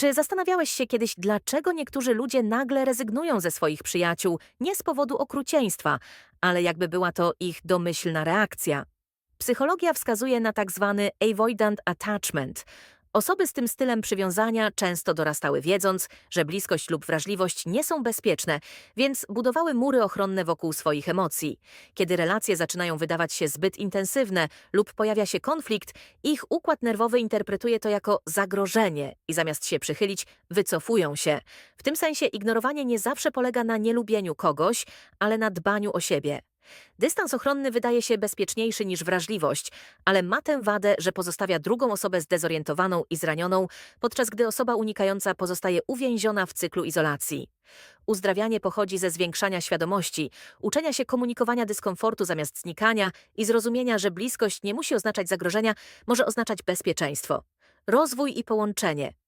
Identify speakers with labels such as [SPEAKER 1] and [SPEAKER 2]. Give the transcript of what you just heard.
[SPEAKER 1] Czy zastanawiałeś się kiedyś, dlaczego niektórzy ludzie nagle rezygnują ze swoich przyjaciół nie z powodu okrucieństwa, ale jakby była to ich domyślna reakcja? Psychologia wskazuje na tak zwany avoidant attachment. Osoby z tym stylem przywiązania często dorastały wiedząc, że bliskość lub wrażliwość nie są bezpieczne, więc budowały mury ochronne wokół swoich emocji. Kiedy relacje zaczynają wydawać się zbyt intensywne lub pojawia się konflikt, ich układ nerwowy interpretuje to jako zagrożenie i zamiast się przychylić, wycofują się. W tym sensie ignorowanie nie zawsze polega na nielubieniu kogoś, ale na dbaniu o siebie. Dystans ochronny wydaje się bezpieczniejszy niż wrażliwość, ale ma tę wadę, że pozostawia drugą osobę zdezorientowaną i zranioną, podczas gdy osoba unikająca pozostaje uwięziona w cyklu izolacji. Uzdrawianie pochodzi ze zwiększania świadomości, uczenia się komunikowania dyskomfortu zamiast znikania i zrozumienia, że bliskość nie musi oznaczać zagrożenia, może oznaczać bezpieczeństwo. Rozwój i połączenie.